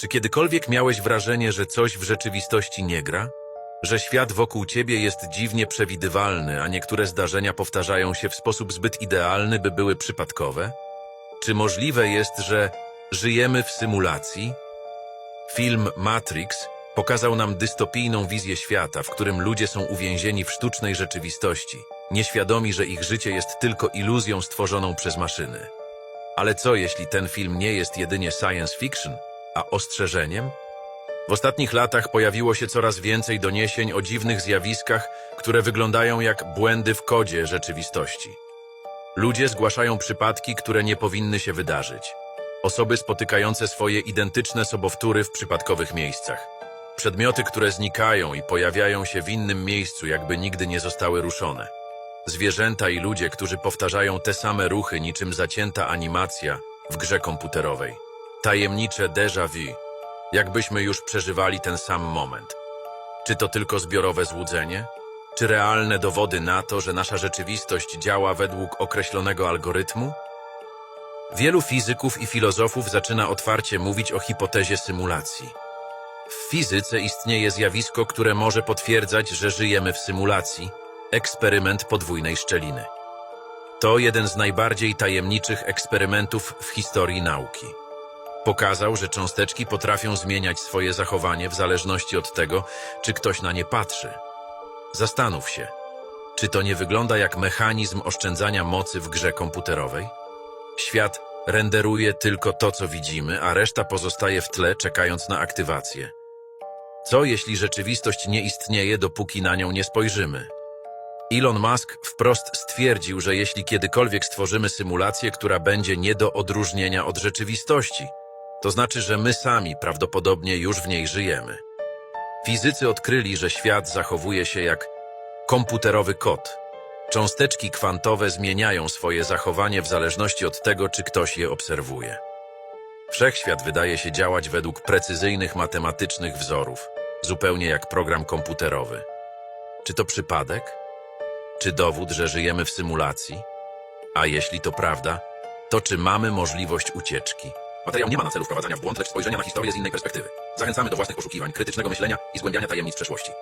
Czy kiedykolwiek miałeś wrażenie, że coś w rzeczywistości nie gra? Że świat wokół ciebie jest dziwnie przewidywalny, a niektóre zdarzenia powtarzają się w sposób zbyt idealny, by były przypadkowe? Czy możliwe jest, że żyjemy w symulacji? Film Matrix pokazał nam dystopijną wizję świata, w którym ludzie są uwięzieni w sztucznej rzeczywistości, nieświadomi, że ich życie jest tylko iluzją stworzoną przez maszyny. Ale co jeśli ten film nie jest jedynie science fiction, a ostrzeżeniem? W ostatnich latach pojawiło się coraz więcej doniesień o dziwnych zjawiskach, które wyglądają jak błędy w kodzie rzeczywistości. Ludzie zgłaszają przypadki, które nie powinny się wydarzyć. Osoby spotykające swoje identyczne sobowtóry w przypadkowych miejscach. Przedmioty, które znikają i pojawiają się w innym miejscu, jakby nigdy nie zostały ruszone. Zwierzęta i ludzie, którzy powtarzają te same ruchy niczym zacięta animacja w grze komputerowej. Tajemnicze déjà vu. Jakbyśmy już przeżywali ten sam moment. Czy to tylko zbiorowe złudzenie? Czy realne dowody na to, że nasza rzeczywistość działa według określonego algorytmu? Wielu fizyków i filozofów zaczyna otwarcie mówić o hipotezie symulacji. W fizyce istnieje zjawisko, które może potwierdzać, że żyjemy w symulacji eksperyment podwójnej szczeliny. To jeden z najbardziej tajemniczych eksperymentów w historii nauki. Pokazał, że cząsteczki potrafią zmieniać swoje zachowanie w zależności od tego, czy ktoś na nie patrzy. Zastanów się, czy to nie wygląda jak mechanizm oszczędzania mocy w grze komputerowej? Świat renderuje tylko to, co widzimy, a reszta pozostaje w tle, czekając na aktywację. Co jeśli rzeczywistość nie istnieje, dopóki na nią nie spojrzymy? Elon Musk wprost stwierdził, że jeśli kiedykolwiek stworzymy symulację, która będzie nie do odróżnienia od rzeczywistości, to znaczy, że my sami prawdopodobnie już w niej żyjemy. Fizycy odkryli, że świat zachowuje się jak komputerowy kod. Cząsteczki kwantowe zmieniają swoje zachowanie w zależności od tego, czy ktoś je obserwuje. Wszechświat wydaje się działać według precyzyjnych matematycznych wzorów, zupełnie jak program komputerowy. Czy to przypadek? Czy dowód, że żyjemy w symulacji? A jeśli to prawda, to czy mamy możliwość ucieczki? Materiał nie ma na celu wprowadzania w błąd, lecz spojrzenia na historię z innej perspektywy. Zachęcamy do własnych poszukiwań, krytycznego myślenia i zgłębiania tajemnic przeszłości.